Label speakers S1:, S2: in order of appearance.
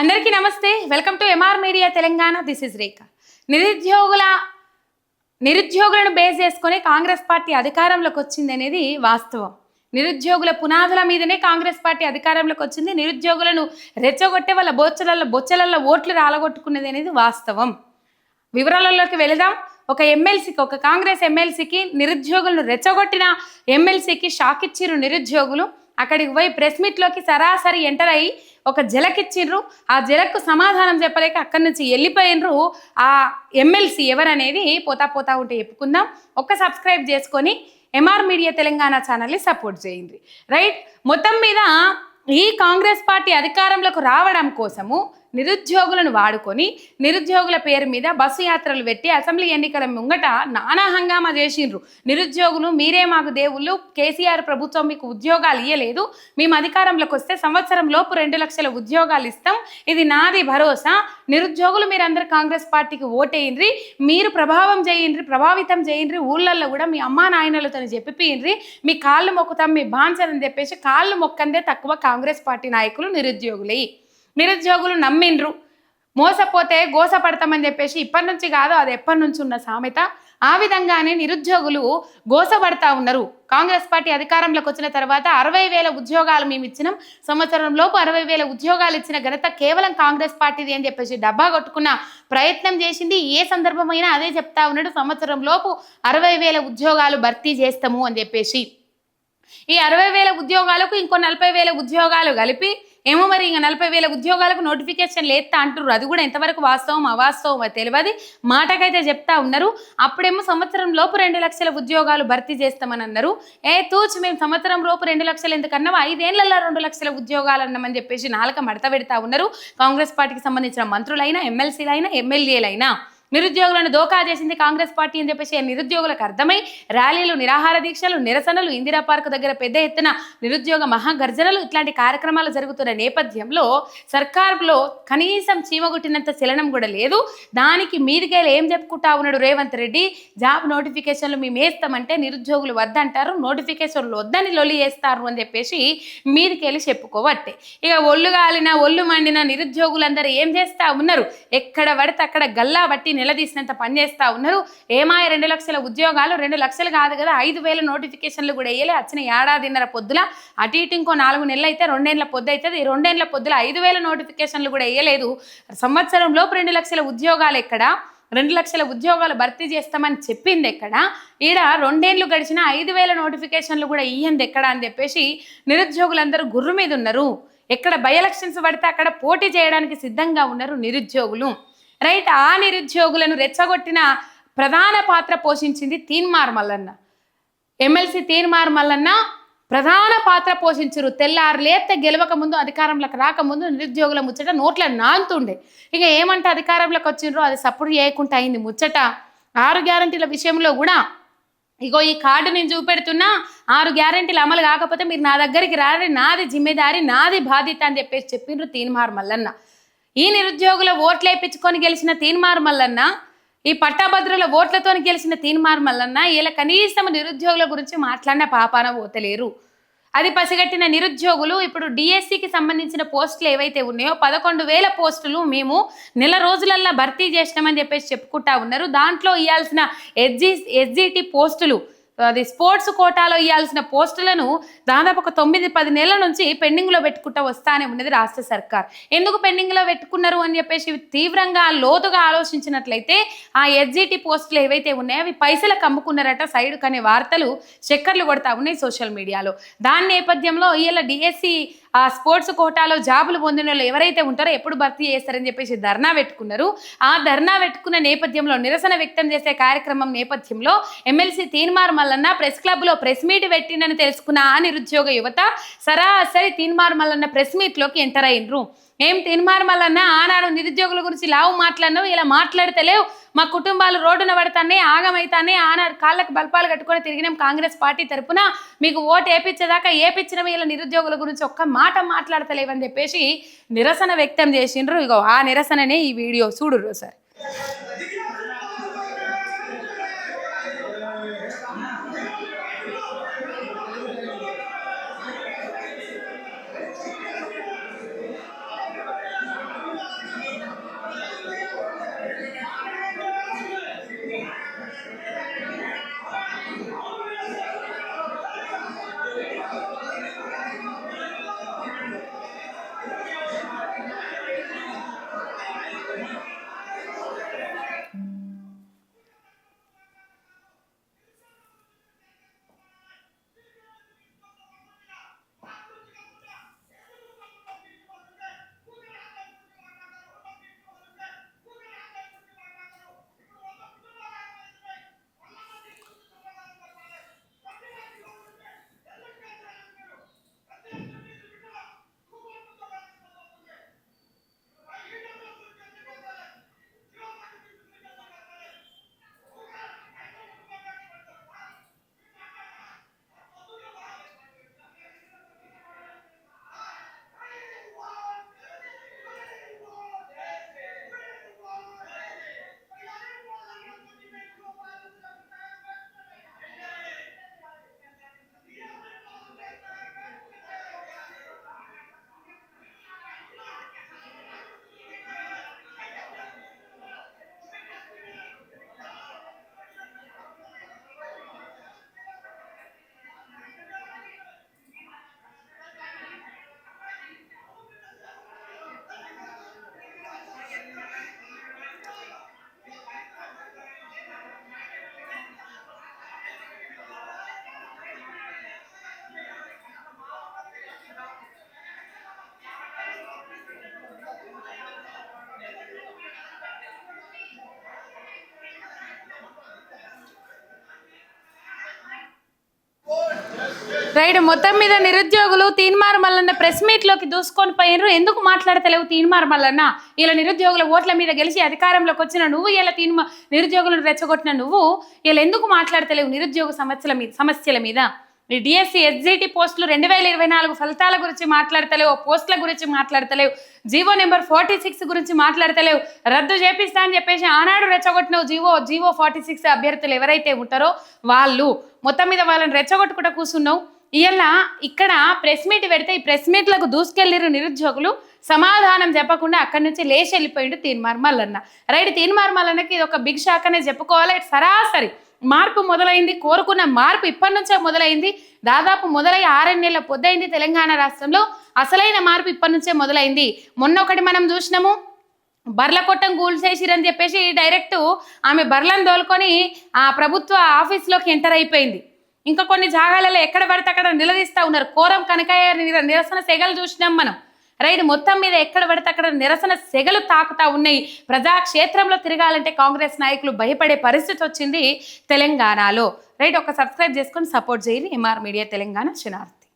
S1: అందరికీ నమస్తే. Welcome to MR media Telangana. This is Rekha నిరుద్యోగుల నిరుద్యోగులను బేస్ చేసుకొని కాంగ్రెస్ పార్టీ అధికారంలోకి వచ్చింది అనేది వాస్తవం. నిరుద్యోగుల పునాదుల మీదనే కాంగ్రెస్ పార్టీ అధికారంలోకి వచ్చింది. నిరుద్యోగులను రెచ్చగొట్టే వాళ్ళ బొచ్చలల్లో బొచ్చలల్లో ఓట్లు రాలగొట్టుకున్నది అనేది వాస్తవం. వివరాలలోకి వెళదాం. ఒక ఎమ్మెల్సీకి ఒక కాంగ్రెస్ ఎమ్మెల్సీకి నిరుద్యోగులను రెచ్చగొట్టిన ఎమ్మెల్సీకి షాక్ ఇచ్చిర్రు నిరుద్యోగులు. అక్కడికి పోయి ప్రెస్ మీట్లోకి సరాసరి ఎంటర్ అయ్యి ఒక జలకిచ్చిండ్రు. ఆ జలకు సమాధానం చెప్పలేక అక్కడి నుంచి వెళ్ళిపోయినరు. ఆ ఎమ్మెల్సీ ఎవరనేది పోతా పోతా ఉంటే చెప్పుకుందాం. ఒక్క సబ్స్క్రైబ్ చేసుకొని ఎంఆర్ మీడియా తెలంగాణ ఛానల్ని సపోర్ట్ చేయండి. రైట్ మొత్తం మీద ఈ కాంగ్రెస్ పార్టీ అధికారంలోకి రావడం కోసము నిరుద్యోగులను వాడుకొని నిరుద్యోగుల పేరు మీద బస్సు యాత్రలు పెట్టి అసెంబ్లీ ఎన్నికల ముంగట నానా హంగామా చేసిండ్రు. నిరుద్యోగులు మీరే మాకు దేవుళ్ళు కేసీఆర్ ప్రభుత్వం మీకు ఉద్యోగాలు ఇవ్వలేదు మేము అధికారంలోకి వస్తే సంవత్సరం లోపు రెండు లక్షల ఉద్యోగాలు ఇస్తాం. ఇది నాది భరోసా. నిరుద్యోగులు మీరందరూ కాంగ్రెస్ పార్టీకి ఓటేయండ్రి. మీరు ప్రభావం చేయండ్రి ప్రభావితం చేయండ్రి. ఊళ్ళల్లో కూడా మీ అమ్మా నాయనలతో చెప్పిపోయిండ్రి. మీ కాళ్ళు మొక్కుతాం మీ బాన్సరని చెప్పేసి కాళ్ళు మొక్కందే తక్కువ కాంగ్రెస్ పార్టీ నాయకులు నిరుద్యోగులే. నిరుద్యోగులు నమ్మిండ్రు. మోసపోతే గోసపడతామని చెప్పేసి ఇప్పటి నుంచి కాదు అది ఎప్పటి నుంచి ఉన్న సామెత. ఆ విధంగానే నిరుద్యోగులు గోసపడతా ఉన్నారు. కాంగ్రెస్ పార్టీ అధికారంలోకి వచ్చిన తర్వాత అరవై వేల ఉద్యోగాలు మేము ఇచ్చినాం. సంవత్సరం లోపు అరవై వేల ఉద్యోగాలు ఇచ్చిన ఘనత కేవలం కాంగ్రెస్ పార్టీది అని చెప్పేసి డబ్బా కొట్టుకున్న ప్రయత్నం చేసింది. ఏ సందర్భమైనా అదే చెప్తా ఉన్నాడు. సంవత్సరం లోపు అరవై వేల ఉద్యోగాలు భర్తీ చేస్తాము అని చెప్పేసి. ఈ అరవై వేల ఉద్యోగాలకు ఇంకో నలభై వేల ఉద్యోగాలు కలిపి ఏమో మరి ఇంకా నలభై వేల ఉద్యోగాలకు నోటిఫికేషన్ లేస్తా అంటున్నారు అది కూడా ఎంతవరకు వాస్తవం అవాస్తవం అది తెలియదు మాటకైతే చెప్తా ఉన్నారు. అప్పుడేమో సంవత్సరం లోపు రెండు లక్షల ఉద్యోగాలు భర్తీ చేస్తామని అన్నారు. ఏ తూచి మేము సంవత్సరం లోపు రెండు లక్షలు ఎందుకన్నా? ఐదేళ్ళలో రెండు లక్షల ఉద్యోగాలు అన్నామని చెప్పేసి నాలుక మడత పెడతా ఉన్నారు. కాంగ్రెస్ పార్టీకి సంబంధించిన మంత్రులైనా ఎమ్మెల్సీలైనా ఎమ్మెల్యేలైనా. నిరుద్యోగులను దోకా చేసింది కాంగ్రెస్ పార్టీ అని చెప్పేసి నిరుద్యోగులకు అర్థమై ర్యాలీలు నిరాహార దీక్షలు నిరసనలు ఇందిరా పార్క్ దగ్గర పెద్ద ఎత్తున నిరుద్యోగ మహాగర్జనలు ఇట్లాంటి కార్యక్రమాలు జరుగుతున్న నేపథ్యంలో సర్కారులో కనీసం చీమగుట్టినంత చలనం కూడా లేదు. దానికి మీదికేలా ఏం చెప్పుకుంటా ఉన్నాడు రేవంత్ రెడ్డి? జాబ్ నోటిఫికేషన్లు మేము వేస్తామంటే నిరుద్యోగులు వద్దంటారు నోటిఫికేషన్లు వద్దని లొలి వేస్తారు అని చెప్పేసి మీదికెళ్ళి చెప్పుకోవట్టే. ఇక ఒళ్ళు గాలిన ఒళ్ళు మండిన నిరుద్యోగులందరూ ఏం చేస్తా ఉన్నారు? ఎక్కడ పడితే అక్కడ గల్లా బట్టి నిలదీసినంత పనిచేస్తా ఉన్నారు. ఏమాయ రెండు లక్షల ఉద్యోగాలు రెండు లక్షలు కాదు కదా ఐదు వేల నోటిఫికేషన్లు కూడా వేయలే. వచ్చిన ఏడాదిన్నర పొద్దుల అటు ఇటు ఇంకో నాలుగు నెలలు అయితే రెండేళ్ళ పొద్దు అవుతుంది ఈ రెండేళ్ళ పొద్దుల ఐదు వేల నోటిఫికేషన్లు కూడా వేయలేదు. సంవత్సరంలోపు రెండు లక్షల ఉద్యోగాలు ఎక్కడ? రెండు లక్షల ఉద్యోగాలు భర్తీ చేస్తామని చెప్పింది ఎక్కడ? ఈడ రెండేళ్ళు గడిచిన ఐదు వేల నోటిఫికేషన్లు కూడా ఇయ్యంది ఎక్కడ అని చెప్పేసి నిరుద్యోగులందరూ గుర్రు మీద ఉన్నారు. ఎక్కడ బై ఎలక్షన్స్ పడితే అక్కడ పోటీ చేయడానికి సిద్ధంగా ఉన్నారు నిరుద్యోగులు. రైట్? ఆ నిరుద్యోగులను రెచ్చగొట్టిన ప్రధాన పాత్ర పోషించింది తీన్మార్ మల్లన్న. ఎమ్మెల్సీ తీన్మార్ మల్లన్న ప్రధాన పాత్ర పోషించరు. తెల్లారు లేత గెలవక ముందు అధికారంలోకి రాకముందు నిరుద్యోగుల ముచ్చట నోట్ల నాంతుండే. ఇక ఏమంటే అధికారంలోకి వచ్చిండ్రో అది సపోర్ట్ చేయకుండా అయింది ముచ్చట. ఆరు గ్యారంటీల విషయంలో కూడా ఇగో ఈ కార్డు నేను చూపెడుతున్నా ఆరు గ్యారెంటీలు అమలు కాకపోతే మీరు నా దగ్గరికి రారి నాది జిమ్మేదారి నాది బాధ్యత అని చెప్పేసి చెప్పిండ్రు తీన్మార్ మల్లన్న. ఈ నిరుద్యోగుల ఓట్లు వేయించుకొని గెలిచిన తీన్మార్ మల్లన్న ఈ పట్టాభద్రుల ఓట్లతో గెలిచిన తీన్మార్ మల్లన్న ఇలా కనీసం నిరుద్యోగుల గురించి మాట్లాడిన పాపాన పోతలేరు. అది పసిగట్టిన నిరుద్యోగులు ఇప్పుడు డిఎస్సికి సంబంధించిన పోస్టులు ఏవైతే ఉన్నాయో పదకొండు వేల పోస్టులు మేము నెల రోజులల్లా భర్తీ చేసినామని చెప్పేసి చెప్పుకుంటా ఉన్నారు. దాంట్లో ఇవ్వాల్సిన ఎస్జి ఎస్జిటి పోస్టులు అది స్పోర్ట్స్ కోటాలో ఇవ్వాల్సిన పోస్టులను దాదాపు ఒక తొమ్మిది పది నెలల నుంచి పెండింగ్లో పెట్టుకుంటూ వస్తానే ఉన్నది రాష్ట్ర సర్కార్. ఎందుకు పెండింగ్లో పెట్టుకున్నారు అని చెప్పేసి తీవ్రంగా లోతుగా ఆలోచించినట్లయితే ఆ ఎస్జిటి పోస్టులు ఏవైతే ఉన్నాయో అవి పైసలకు అమ్ముకున్నారట సైడ్ కనే వార్తలు చక్కర్లు కొడతా ఉన్నాయి సోషల్ మీడియాలో. దాని నేపథ్యంలో ఇలా డిఎస్సి ఆ స్పోర్ట్స్ కోటాలో జాబులు పొందిన వాళ్ళు ఎవరైతే ఉంటారో ఎప్పుడు భర్తీ చేస్తారని చెప్పేసి ధర్నా పెట్టుకున్నారు. ఆ ధర్నా పెట్టుకున్న నేపథ్యంలో నిరసన వ్యక్తం చేసే కార్యక్రమం నేపథ్యంలో ఎమ్మెల్సీ తీన్మార్ మల్లన్న ప్రెస్ క్లబ్లో ప్రెస్ మీట్ పెట్టిందని తెలుసుకున్న ఆ నిరుద్యోగ యువత సరాసరి తీన్మార్ మల్లన్న ప్రెస్ మీట్లోకి ఎంటర్ అయినరు. ఏం తీన్మార్ మల్లన్న ఆనాడు నిరుద్యోగుల గురించి లావు మాట్లాడినావు ఇలా మాట్లాడతలేవు. మా కుటుంబాలు రోడ్డున పడతానే ఆగమైతానే ఆనాడు కాళ్ళకు బల్పాలు కట్టుకొని తిరిగినాం కాంగ్రెస్ పార్టీ తరపున. మీకు ఓటు ఏపించేదాకా ఏపించిన ఇలా నిరుద్యోగుల గురించి ఒక్క మాట మాట్లాడతలేవని చెప్పేసి నిరసన వ్యక్తం చేసిండ్రు. ఇగో ఆ నిరసననే ఈ వీడియో చూడుర్రు సార్. రైట్ మొత్తం మీద నిరుద్యోగులు తీన్మార్ మల్లన్న ప్రెస్ మీట్లోకి దూసుకొని పోయినరు. ఎందుకు మాట్లాడతలేవు తీన్మార్ మల్లన్న? ఇలా నిరుద్యోగుల ఓట్ల మీద గెలిచి అధికారంలోకి వచ్చిన నువ్వు ఇలా తీన్మా నిరుద్యోగులను రెచ్చగొట్టిన నువ్వు ఇలా ఎందుకు మాట్లాడతలేవు నిరుద్యోగ సమస్యల మీద సమస్యల మీద? ఈ డిఎస్సి ఎస్జిటి పోస్టులు రెండు వేల ఇరవై నాలుగు ఫలితాల గురించి మాట్లాడతలేవు పోస్టుల గురించి మాట్లాడతలేవు జీవో నెంబర్ ఫార్టీ సిక్స్ గురించి మాట్లాడతలేవు. రద్దు చేపిస్తా అని చెప్పేసి ఆనాడు రెచ్చగొట్టిన జీవో జీవో ఫార్టీ సిక్స్ అభ్యర్థులు ఎవరైతే ఉంటారో వాళ్ళు. మొత్తం మీద వాళ్ళని రెచ్చగొట్టుకుంటూ కూర్చున్నావు ఇవాళ ఇక్కడ ప్రెస్ మీట్ పెడితే ఈ ప్రెస్ మీట్లకు దూసుకెళ్ళిరు నిరుద్యోగులు. సమాధానం చెప్పకుండా అక్కడి నుంచి లేచి వెళ్ళిపోయిండు తీన్మార్మల్లన్న రైట్ తీన్మార్మల్లన్నకి ఇది ఒక బిగ్ షాక్ అనే చెప్పుకోవాలి. సరాసరి మార్పు మొదలైంది కోరుకున్న మార్పు ఇప్పటి నుంచే మొదలైంది. దాదాపు మొదలై ఆరేడు నెలల పొద్దైంది తెలంగాణ రాష్ట్రంలో. అసలైన మార్పు ఇప్పటి నుంచే మొదలైంది. మొన్న ఒకటి మనం చూసినాము బర్ల కొట్టం కూల్చేసిరని చెప్పేసి డైరెక్ట్ ఆమె బర్లను తోలుకొని ఆ ప్రభుత్వ ఆఫీస్లోకి ఎంటర్ అయిపోయింది. ఇంకా కొన్ని జాగాలలో ఎక్కడ పడితే అక్కడ నిలదీస్తూ ఉన్నారు. కోరం కనకయ్య నిరసన సెగలు చూసినాం మనం. రైట్ మొత్తం మీద ఎక్కడ పడితే అక్కడ నిరసన సెగలు తాకుతా ఉన్నాయి. ప్రజాక్షేత్రంలో తిరగాలంటే కాంగ్రెస్ నాయకులు భయపడే పరిస్థితి వచ్చింది తెలంగాణలో. రైట్ ఒక సబ్స్క్రైబ్ చేసుకొని సపోర్ట్ చేయండి. ఎంఆర్ మీడియా తెలంగాణ శనార్థి